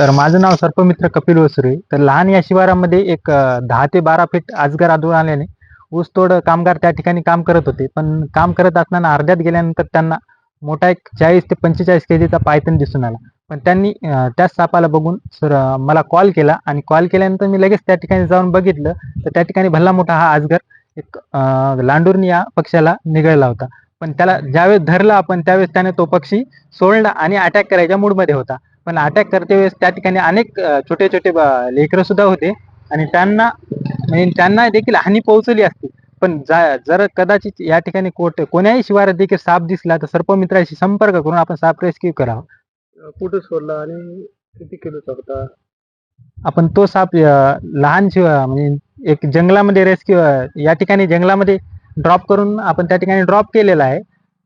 तर माझं नाव सर्पमित्र कपिल वसुरे तर लहान या शिवारामध्ये एक दहा ते बारा फीट आजगर आढळून आल्याने ऊसतोड कामगार त्या ठिकाणी काम करत होते. पण काम करत असताना अर्ध्यात गेल्यानंतर त्यांना मोठा एक चाळीस ते पंचेचाळीस केजीचा पायथन दिसून आला. पण त्यांनी त्याच सापाला बघून सर मला कॉल केला आणि कॉल केल्यानंतर मी लगेच त्या ठिकाणी जाऊन बघितलं. तर त्या ठिकाणी भल्ला मोठा हा आजगर एक लांडूरनी या पक्षाला निगळला होता. पण त्याला ज्यावेळेस धरलं आपण त्यावेळेस त्याने तो पक्षी सोडला आणि अटॅक करायच्या मूडमध्ये होता. पण अटॅक करते वेळेस त्या ठिकाणी अनेक छोटे छोटे लेकरं सुद्धा होते. आणि त्यांना म्हणजे त्यांना देखील हानी पोहोचली असती. पण जा- जर कदाचित या ठिकाणी कोट कोण्याही शिवारात देखील साप दिसला तर सर्पमित्राशी संपर्क करून आपण साप रेस्क्यू करावा. कुठं सोडला आणि किती किलोचा होता आपण तो साप लहान शिवा म्हणजे एक जंगलामध्ये रेस्क्यू या ठिकाणी जंगलामध्ये ड्रॉप करून आपण त्या ठिकाणी ड्रॉप केलेला आहे.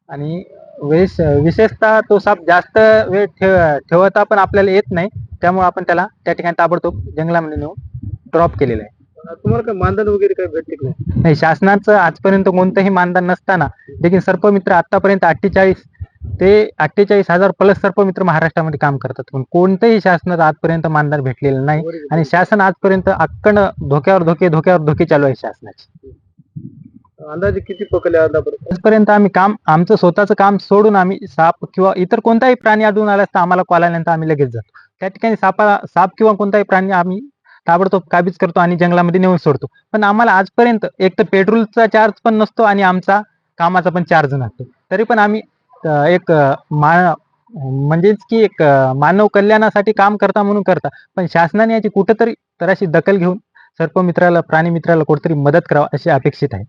आणि वेस विशेषतः तो साप जास्त वेळ ठेव ठेवता पण आपल्याला येत नाही. त्यामुळे आपण त्याला त्या ठिकाणी ताबडतोब जंगलामध्ये नेऊन ड्रॉप केलेला आहे. तुम्हाला काय मानधन वगैरे काय भेटते का नाही? नाही शासनाचं आजपर्यंत कोणतंही मानधन नसताना देखील सर्पमित्र आतापर्यंत अठ्ठेचाळीस ते अठ्ठेचाळीस हजार प्लस सर्पमित्र महाराष्ट्रामध्ये काम करतात. पण कोणतंही शासनाचं आजपर्यंत मानधन भेटलेलं नाही. आणि शासन आजपर्यंत अक्कड धोक्यावर धोके धोक्यावर धोके चालू आहे शासनाचे. अंदाजे किती पकडले आतापर्यंत आजपर्यंत आम्ही काम आमचं स्वतःचं काम सोडून आम्ही साप किंवा इतर कोणताही प्राणी आढळून आल्यास तर आम्हाला कॉल आल्यानंतर आम्ही लगेच जातो. त्या ठिकाणी सापा साप किंवा कोणताही प्राणी आम्ही ताबडतोब काबीज करतो आणि जंगलामध्ये नेऊन सोडतो. पण आम्हाला आजपर्यंत एक तर पेट्रोलचा चार्ज पण नसतो आणि आमचा कामाचा पण चार्ज नसतो. तरी पण आम्ही एक मा म्हणजेच की एक मानव कल्याणासाठी काम करता म्हणून करता. पण शासनाने याची कुठंतरी तर अशी दखल घेऊन सर्पमित्राला प्राणी मित्राला कुठेतरी मदत करावं अशी अपेक्षित आहे.